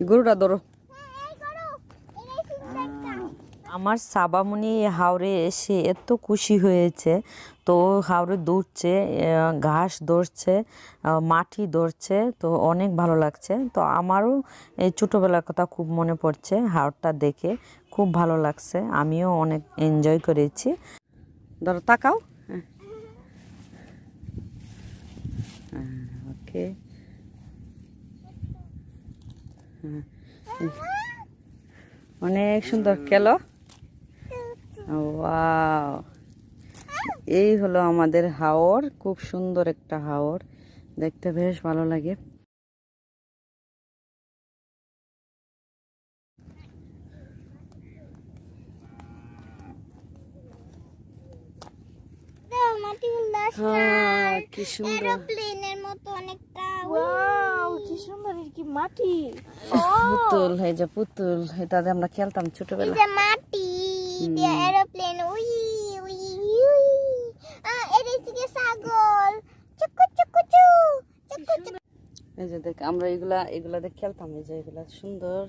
গরুটা ধরো। আমার সাবামণি হাওড়ে এসে এত খুশি হয়েছে। তো হাওড়ে দৌড়ছে ঘাস আহ, মাটি ধরছে তো অনেক ভালো লাগছে। তো আমারও এই ছোটোবেলার কথা খুব মনে পড়ছে হাওড়টা দেখে। খুব ভালো লাগছে আমিও অনেক এনজয় করেছি। ধরো তাকাও। হ্যাঁ। ওকে। হ্যাঁ, অনেক সুন্দর খেলো। ওয়াও। এই হলো আমাদের হাওর খুব সুন্দর একটা হাওর। দেখতে বেশ ভালো লাগে। হ্যাঁ, কি সুন্দর। এরোপ্লেনের মতো অনেকটা ওয়াও কি সুন্দর এর কি মাটি? পুতুল এই যে পুতুল এটাতে আমরা খেলতাম ছোটবেলা মাটি দিয়ে এরোপ্লেন উই উই উই এটা হচ্ছে ছাগল। চুকু চুকু চু চুকু। এই যে দেখ আমরা এগুলা এগুলা দিয়ে খেলতাম এই যে এগুলা সুন্দর।